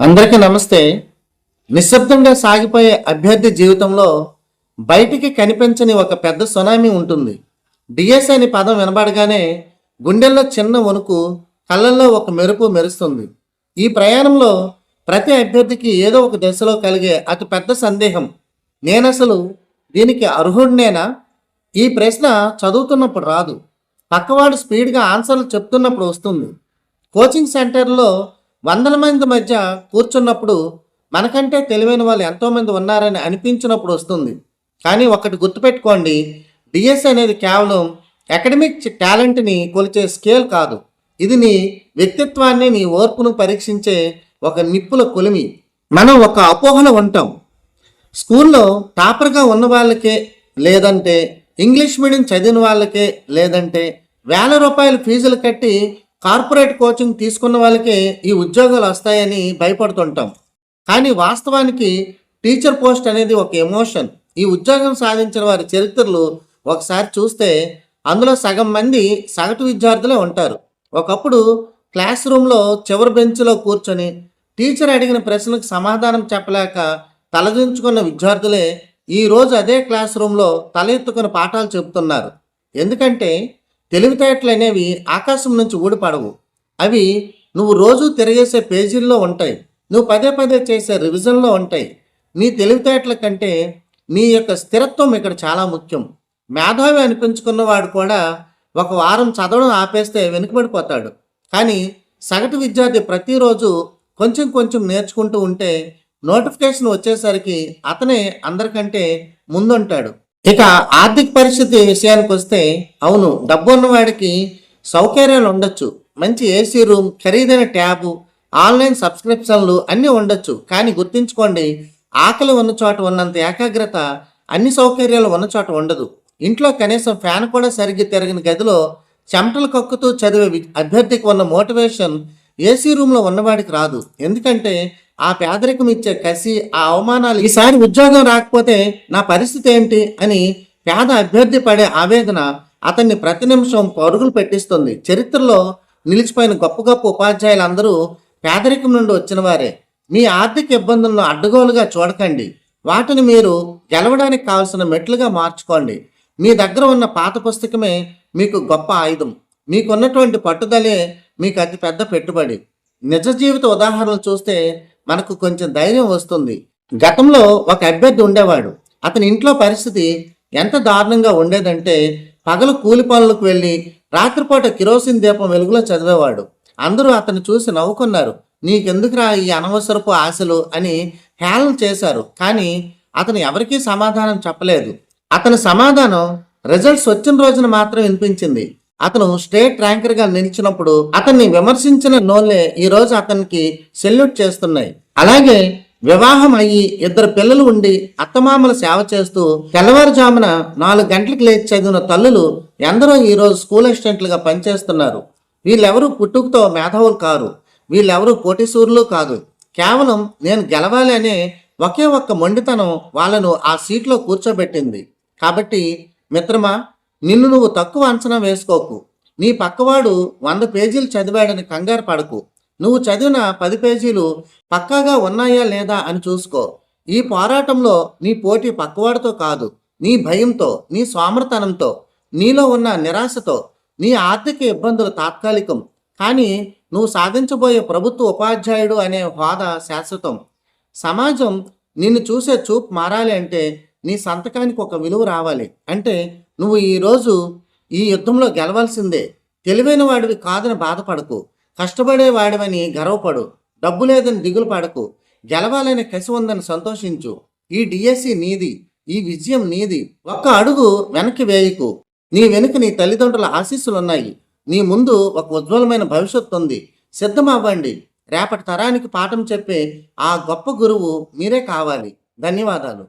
అందరికీ నమస్తే. నిశ్శబ్దంగా సాగిపోయే అభ్యర్థి జీవితంలో బయటికి కనిపించని ఒక పెద్ద సునామీ ఉంటుంది. డిఎస్ అనే పదం వినబడగానే గుండెల్లో చిన్న వణుకు కళ్ళల్లో ఒక మెరుపు మెరుస్తుంది. ఈ ప్రయాణంలో ప్రతి అభ్యర్థికి ఏదో ఒక దశలో కలిగే అతి పెద్ద సందేహం. నేనసలు దీనికి అర్హుడినేనా? ఈ ప్రశ్న చదువుతున్నప్పుడు రాదు. పక్కవాడు స్పీడ్గా ఆన్సర్లు చెప్తున్నప్పుడు వస్తుంది. కోచింగ్ సెంటర్లో వందల మంది మధ్య కూర్చున్నప్పుడు మనకంటే తెలివైన వాళ్ళు ఎంతోమంది ఉన్నారని అనిపించినప్పుడు వస్తుంది. కానీ ఒకటి గుర్తుపెట్టుకోండి డిఎస్ అనేది కేవలం అకాడమిక్ టాలెంట్ని కొలిచే స్కేల్ కాదు. ఇది నీ వ్యక్తిత్వాన్ని నీ ఓర్పును పరీక్షించే ఒక నిప్పుల కొలిమి. మనం ఒక అపోహలో ఉంటాం. స్కూల్లో టాపర్గా ఉన్న వాళ్ళకే లేదంటే ఇంగ్లీష్ మీడియం చదివిన వాళ్ళకే లేదంటే వేల రూపాయల ఫీజులు కట్టి కార్పొరేట్ కోచింగ్ తీసుకున్న వాళ్ళకే ఈ ఉద్యోగాలు వస్తాయని భయపడుతుంటాం. కానీ వాస్తవానికి టీచర్ పోస్ట్ అనేది ఒక ఎమోషన్. ఈ ఉద్యోగం సాధించిన వారి చరిత్రలు ఒకసారి చూస్తే అందులో సగం మంది సగటు విద్యార్థులే ఉంటారు. ఒకప్పుడు క్లాస్ రూమ్లో చివరి బెంచ్లో కూర్చొని టీచర్ అడిగిన ప్రశ్నలకు సమాధానం చెప్పలేక తలదించుకున్న విద్యార్థులే ఈరోజు అదే క్లాస్ రూమ్లో తల ఎత్తుకుని పాఠాలు చెబుతున్నారు. ఎందుకంటే తెలివితేటలు అనేవి ఆకాశం నుంచి ఊడిపడవు. అవి నువ్వు రోజు తిరిగేసే పేజీల్లో ఉంటాయి. నువ్వు పదే పదే చేసే రివిజన్లో ఉంటాయి. నీ తెలివితేటల కంటే నీ యొక్క స్థిరత్వం ఇక్కడ చాలా ముఖ్యం. మేధావి అనిపించుకున్నవాడు కూడా ఒక వారం చదవడం ఆపేస్తే వెనుకబడిపోతాడు. కానీ సగటు విద్యార్థి ప్రతిరోజు కొంచెం కొంచెం నేర్చుకుంటూ ఉంటే నోటిఫికేషన్ వచ్చేసరికి అతనే అందరికంటే ముందుంటాడు. ఇక ఆర్థిక పరిస్థితి విషయానికి వస్తే అవును డబ్బు ఉన్నవాడికి సౌకర్యాలు ఉండొచ్చు. మంచి ఏసీ రూమ్ ఖరీదైన ట్యాబు ఆన్లైన్ సబ్స్క్రిప్షన్లు అన్నీ ఉండొచ్చు. కానీ గుర్తుంచుకోండి ఆకలి ఉన్న చోట ఉన్నంత ఏకాగ్రత అన్ని సౌకర్యాలు ఉన్న చోట ఉండదు. ఇంట్లో కనీసం ఫ్యాన్ కూడా సరిగ్గా తిరగని గదిలో చెమటలు కక్కుతూ చదివే అభ్యర్థికి ఉన్న మోటివేషన్ ఏసీ రూమ్లో ఉన్నవాడికి రాదు. ఎందుకంటే ఆ పేదరికం ఇచ్చే కసి ఆ అవమానాలు ఈసారి ఉద్యోగం రాకపోతే నా పరిస్థితి ఏంటి అని పేద అభ్యర్థి పడే ఆవేదన అతన్ని ప్రతి నిమిషం పరుగులు పెట్టిస్తుంది. చరిత్రలో నిలిచిపోయిన గొప్ప గొప్ప ఉపాధ్యాయులందరూ పేదరికం నుండి వచ్చిన వారే. మీ ఆర్థిక ఇబ్బందులను అడ్డగోలుగా చూడకండి. వాటిని మీరు గెలవడానికి కావలసిన మెట్లుగా మార్చుకోండి. మీ దగ్గర ఉన్న పాత పుస్తకమే మీకు గొప్ప ఆయుధం. మీకున్నటువంటి పట్టుదలే మీకు అది పెద్ద పెట్టుబడి. నిజ జీవిత ఉదాహరణలు చూస్తే మనకు కొంచెం ధైర్యం వస్తుంది. గతంలో ఒక అభ్యర్థి ఉండేవాడు. అతని ఇంట్లో పరిస్థితి ఎంత దారుణంగా ఉండేదంటే పగలు కూలి పనులకు వెళ్ళి రాత్రిపూట కిరోసిన్ దీపం వెలుగులో చదివేవాడు. అందరూ అతను చూసి నవ్వుకున్నారు. నీకెందుకురా ఈ అనవసరపు ఆశలు? అని హేళన చేశారు. కానీ అతను ఎవరికీ సమాధానం చెప్పలేదు. అతని సమాధానం రిజల్ట్స్ వచ్చిన రోజున మాత్రం వినిపించింది. అతను స్టేట్ ర్యాంకర్గా నిలిచినప్పుడు అతన్ని విమర్శించిన నోళ్ళే ఈరోజు అతనికి సెల్యూట్ చేస్తున్నాయి. అలాగే వివాహం అయ్యి ఇద్దరు పిల్లలు ఉండి అత్తమామల సేవ చేస్తూ తెల్లవారుజామున నాలుగు గంటలకు లేచి చదివిన తల్లులు ఎందరో ఈరోజు స్కూల్ అసిస్టెంట్లుగా పనిచేస్తున్నారు. వీళ్ళెవరూ పుట్టుకతో మేధావులు కారు. వీళ్ళెవరూ కోటీసూరులు కాదు. కేవలం నేను గెలవాలి అనే ఒకే ఒక్క మొండితనం వాళ్ళను ఆ సీట్లో కూర్చోబెట్టింది. కాబట్టి మిత్రమా నిన్ను నువ్వు తక్కువ అంచనా వేసుకోకు. నీ పక్కవాడు వంద పేజీలు చదివాడని కంగారు పడకు. నువ్వు చదివిన పది పేజీలు పక్కాగా ఉన్నాయా లేదా అని చూసుకో. ఈ పోరాటంలో నీ పోటీ పక్కవాడితో కాదు నీ భయంతో నీ సోమరతనంతో నీలో ఉన్న నిరాశతో నీ ఆర్థిక ఇబ్బందులు తాత్కాలికం. కానీ నువ్వు సాధించబోయే ప్రభుత్వ ఉపాధ్యాయుడు అనే హోదా శాశ్వతం. సమాజం నిన్ను చూసే చూపు మారాలి అంటే నీ సంతకానికి ఒక విలువ రావాలి. అంటే నువ్వు ఈరోజు ఈ యుద్ధంలో గెలవాల్సిందే. తెలివైన వాడివి కాదని బాధపడకు. కష్టపడే వాడివని గర్వపడు. డబ్బు లేదని దిగులు పడకు. గెలవాలనే కసి ఉందని సంతోషించు. ఈ డిఎస్సి నీది. ఈ విజయం నీది. ఒక్క అడుగు వెనక్కి వేయకు. నీ వెనుక నీ తల్లిదండ్రుల ఆశీస్సులు ఉన్నాయి నీ ముందు ఒక ఉజ్వలమైన భవిష్యత్తు ఉంది. సిద్ధమవ్వండి. రేపటి తరానికి పాఠం చెప్పే ఆ గొప్ప గురువు మీరే కావాలి. ధన్యవాదాలు.